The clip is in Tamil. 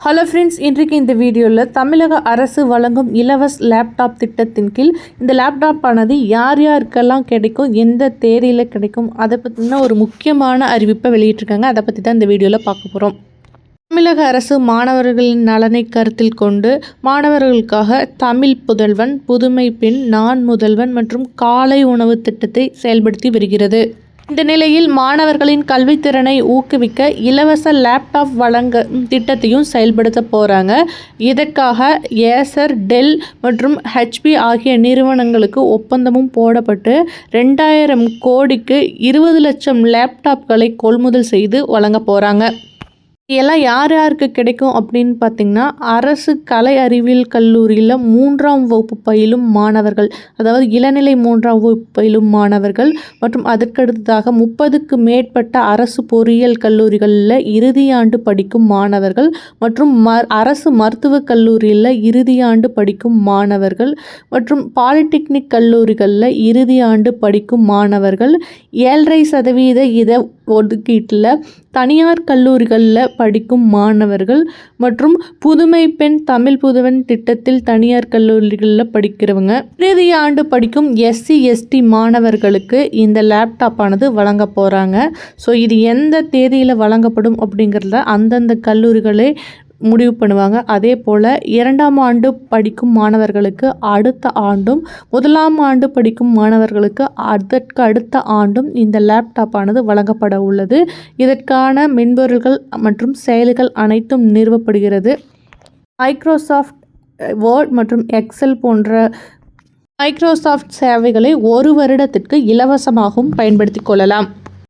ஹலோ ஃப்ரெண்ட்ஸ் இன்றைக்கு இந்த வீடியோவில் தமிழக அரசு வழங்கும் இலவச லேப்டாப் திட்டத்தின் கீழ் இந்த லேப்டாப் ஆனது யார் யாருக்கெல்லாம் கிடைக்கும் எந்த தேதியில் கிடைக்கும் அதை பற்றின ஒரு முக்கியமான அறிவிப்பை வெளியிட்டிருக்காங்க. அதை பற்றி தான் இந்த வீடியோவில் பார்க்க போகிறோம் தமிழக அரசு மாணவர்களின் நலனை கருத்தில் கொண்டு மாணவர்களுக்காக தமிழ் புதல்வன் புதுமை பெண் நான் முதல்வன் மற்றும் காலை உணவு திட்டத்தை செயல்படுத்தி வருகிறது. இந்த நிலையில் மாணவர்களின் கல்வித்திறனை ஊக்குவிக்க இலவச லேப்டாப் வழங்க திட்டத்தையும் செயல்படுத்த போகிறாங்க இதற்காக ஏசர் டெல் மற்றும் ஹெச்பி ஆகிய நிறுவனங்களுக்கு ஒப்பந்தமும் போடப்பட்டு ரெண்டாயிரம் கோடிக்கு இருபது லட்சம் லேப்டாப்களை கொள்முதல் செய்து வழங்க போகிறாங்க எல்லாம் யார் யாருக்கு கிடைக்கும் அப்படின்னு பார்த்தீங்கன்னா அரசு கலை அறிவியல் கல்லூரியில் மூன்றாம் வகுப்பு பயிலும் மாணவர்கள் அதாவது இளநிலை மூன்றாம் வகுப்பு பயிலும் மாணவர்கள் மற்றும் அதற்கடுத்ததாக முப்பதுக்கு மேற்பட்ட அரசு பொறியியல் கல்லூரிகளில் இறுதியாண்டு படிக்கும் மாணவர்கள் மற்றும் ம அரசு மருத்துவக் கல்லூரியில் இறுதியாண்டு படிக்கும் மாணவர்கள் மற்றும் பாலிடெக்னிக் கல்லூரிகளில் இறுதியாண்டு படிக்கும் மாணவர்கள். ஏழரை சதவீத இதை ஒதுக்கீட்டில் தனியார் கல்லூரிகளில் படிக்கும் மாணவர்கள் மற்றும் புதுமை பெண் தமிழ் புதுவன் திட்டத்தில் தனியார் கல்லூரிகளில் படிக்கிறவங்க. இறுதி ஆண்டு படிக்கும் எஸ்சி எஸ்டி மாணவர்களுக்கு இந்த லேப்டாப் ஆனது வழங்க போகிறாங்க ஸோ இது எந்த தேதியில் வழங்கப்படும் அப்படிங்கிறத அந்தந்த கல்லூரிகளே முடிவு பண்ணுவாங்க. அதே போல் இரண்டாம் ஆண்டு படிக்கும் மாணவர்களுக்கு அடுத்த ஆண்டும் முதலாம் ஆண்டு படிக்கும் மாணவர்களுக்கு அதற்கு அடுத்த ஆண்டும் இந்த லேப்டாப் ஆனது வழங்கப்பட உள்ளது. இதற்கான மென்பொருள்கள் மற்றும் செயல்கள் அனைத்தும் நிறுவப்படுகிறது. மைக்ரோசாஃப்ட் வேர்ட் மற்றும் எக்ஸல் போன்ற மைக்ரோசாஃப்ட் சேவைகளை ஒரு வருடத்திற்கு இலவசமாகவும் பயன்படுத்தி கொள்ளலாம்.